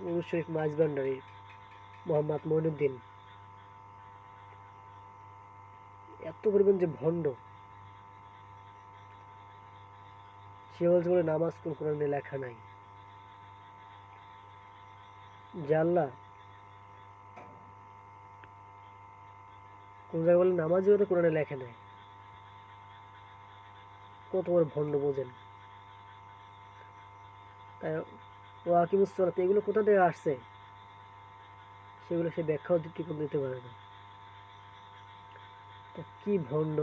উরুস শরীফ ভান্ডারি মোহাম্মদ মইনুদ্দিন। এত পরিমাণ যে ভণ্ড। সে বলছে বলে নামাজ কোন কোরআনে লেখা নাই। আল্লাহ কোন জায়গায় বলে নামাজই হয়তো কোরআনে লেখা নাই। কত বড় ভণ্ড বোঝেন। তাই ও আকিমুসলাত এগুলো কোথা থেকে আসছে? সেগুলো সে ব্যাখ্যাও ঠিক দিতে পারে না। তা কি ভণ্ড?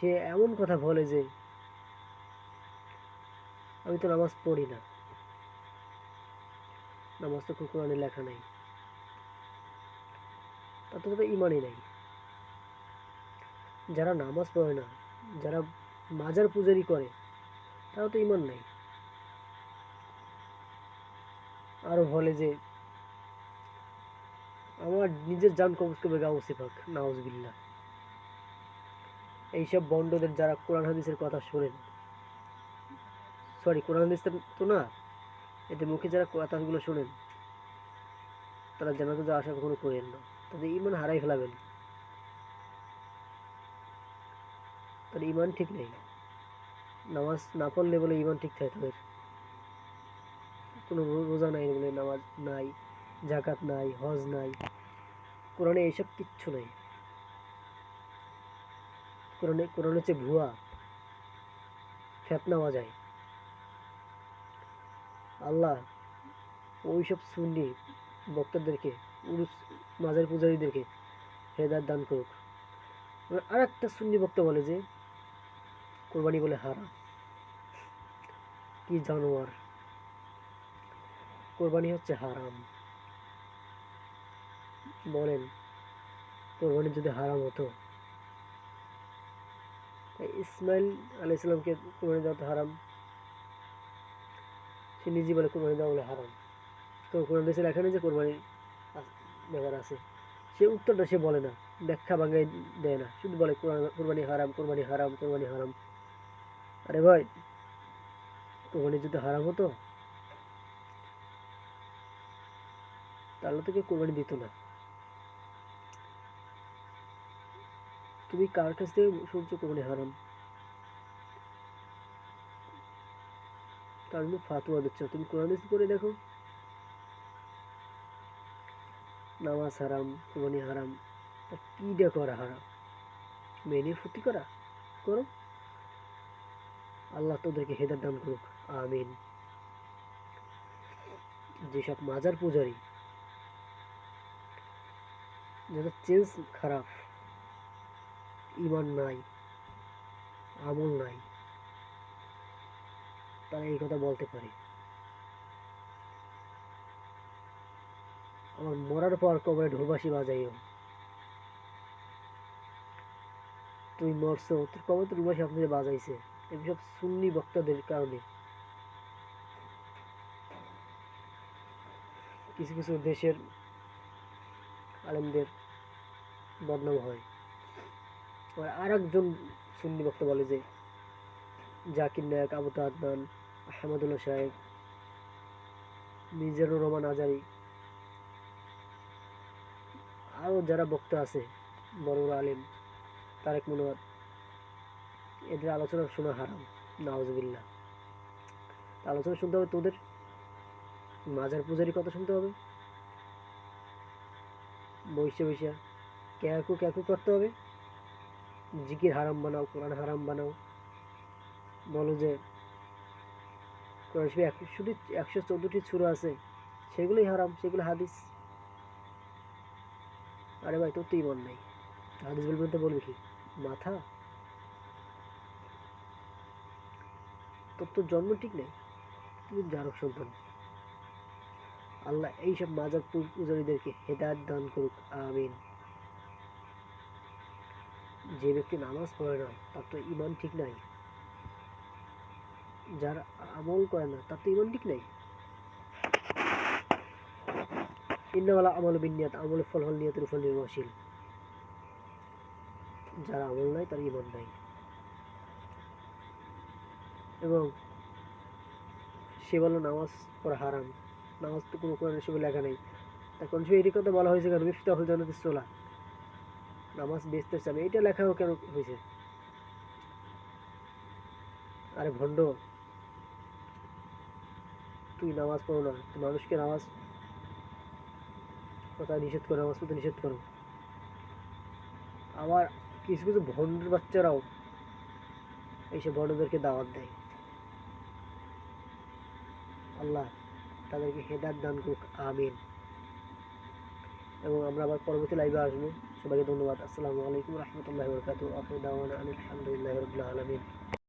সে এমন কথা বলে যে, আমি তো নামাজ পড়ি না। নামাজ তো কোরআনে লেখা নাই। তাতে তো ইমানই নাই। যারা নামাজ পড়ে না, যারা মাজার পূজারি করে, তারা তো ইমান নাই। আরও বলে যে, আমার নিজের জান কবজ করবে গাউসি পাক নাউজবিল্লাহ। এইসব বন্ডদের যারা কোরআন হাদিসের কথা শোনেন, সরি, কোরআন হাদিস তো না এতে মুখে যারা কথাগুলো শোনেন, তারা জানাতে যা আশা কখনো করেন না। তাদের ইমান হারাই ফেলাবেন। তাদের ইমান ঠিক নেই। নামাজ না পড়লে বলে ইমান ঠিক থাকে তাদের। কোনো রোজা নাই বলে নামাজ নাই জাকাত নাই, হজ নাই, কোরআনে এইসব কিচ্ছু নাই। কোরআনে কোরআন হচ্ছে ভুয়া ফেতনা বাজায় আল্লাহ ওইসব সুন্নি বক্তাদেরকে, উরুস মাজার পূজারীদেরকে হেদার দান করুক। আর একটা সুন্নি বক্তা বলে যে, কোরবানি বলে হারা কি জানোয়ার? কোরবানি হচ্ছে হারাম। বলেন, কোরবানি যদি হারাম হতো ইসমাইল আলাই ইসলামকে কোরবানি দেওয়া তো হারাম। সে নিজে বলে কোরবানি দেওয়া বলে হারাম। তো কোরআন দেশে লেখা নেই যে কোরবানি ব্যাপার আছে, সে উত্তরটা সে বলে না, ব্যাখ্যা ভাঙাই দেয় না। শুধু বলে কোরআন, কোরবানি হারাম কোরবানি হারাম কোরবানি হারাম। আরে ভাই, কোরবানি যদি হারাম হতো তাহলে তো কেউ কোরবানি দিত না। তুমি কার কাছ থেকে শুনছো কোরবানি হারাম তার জন্য ফাতুয়া দিচ্ছ তুমি কোরআন করে দেখো। নামাজ হারাম কোরবানি হারাম। তা কিটা করা হারাম? মেনে ফুটি করা? করো। আল্লাহ তোদেরকে হেদার দান করুক। আমিন। যেসব মাজার পূজারী যাদের চেঞ্জ খারাপ। ইমান নাই, আমল নাই। তারা এই কথা বলতে পারে। আমার মরার পর কবরে ঢোলবাসি বাজাইও। তুই মরছো, তোর কবরে তো ঢোলবাসি আপনাদের বাজাইছে। এসব সুন্নি বক্তাদের কারণে। কিছু কিছু দেশের আলেমদের বদনাম হয়। আর আর একজন সুন্নি বক্তা বলে যে, জাকির নায়ক, আবু তাদনান আহমদুল্লাহ সাহেব, মিজানুর রহমান আজারি আরও যারা বক্তা আছে বড় বড় আলেম, তারেক মনোয়ার এদের আলোচনা শোনা হারাম নাওজবিল্লা আলোচনা শুনতে হবে তোদের, মাজার পূজারি কথা শুনতে হবে। বৈশে বৈশা ক্যাকু ক্যাকু করতে হবে। জিকির হারাম বানাও, কোরআন হারাম বানাও। বলো যে কোরআন একশো, শুধু একশো চোদ্দোটি ছুরো আছে। সেগুলোই হারাম, সেগুলো হাদিস। আরে ভাই, তোর তো ইমান নাই। হাদিস বলবেন তো বলবি কি? মাথা? তোর তো জন্ম ঠিক নেই। তুমি জারক সন্তান। আল্লাহ এইসব মাজার পূজারীদেরকে হেদায়ত দান করুক, আমিন। যে ব্যক্তি নামাজ পড়ে না, তার তো ইমান ঠিক নাই। যারা আমল করে না, তার তো ইমান ঠিক নাই। আমল বিনিয়াত আমলের ফল হল নিয়তের উপর নির্ভরশীল যারা আমল নাই, তার ইমান নাই। এবং সে বলল নামাজ পড়া হারাম। নামাজ তো কোনো কোরআন হিসেবে লেখা নেই। তখন সে এটি কথা বলা হয়েছে কেন? মিফতাহুল জান্নাত সোলা নামাজ বেচতে চাবে এটা লেখাও কেন হয়েছে? আরে ভণ্ড, তুই নামাজ পড়ো না। তুই মানুষকে নামাজ কথা নিষেধ করো, নামাজ পড়তে নিষেধ করো। আবার কিছু কিছু ভণ্ডের বাচ্চারাও এইসব ভণ্ডদেরকে দাওয়াত দেয়। আল্লাহ তাদেরকে হেদার দান করুক, আমিন। এবং আমরা আবার পরবর্তী লাইভে আসব। সবাইকে ধন্যবাদ। আসসালামু আলাইকুম রহমতুল্লাহ বরকাত আলহামদুলিল্লাহ রবিল আলমিন।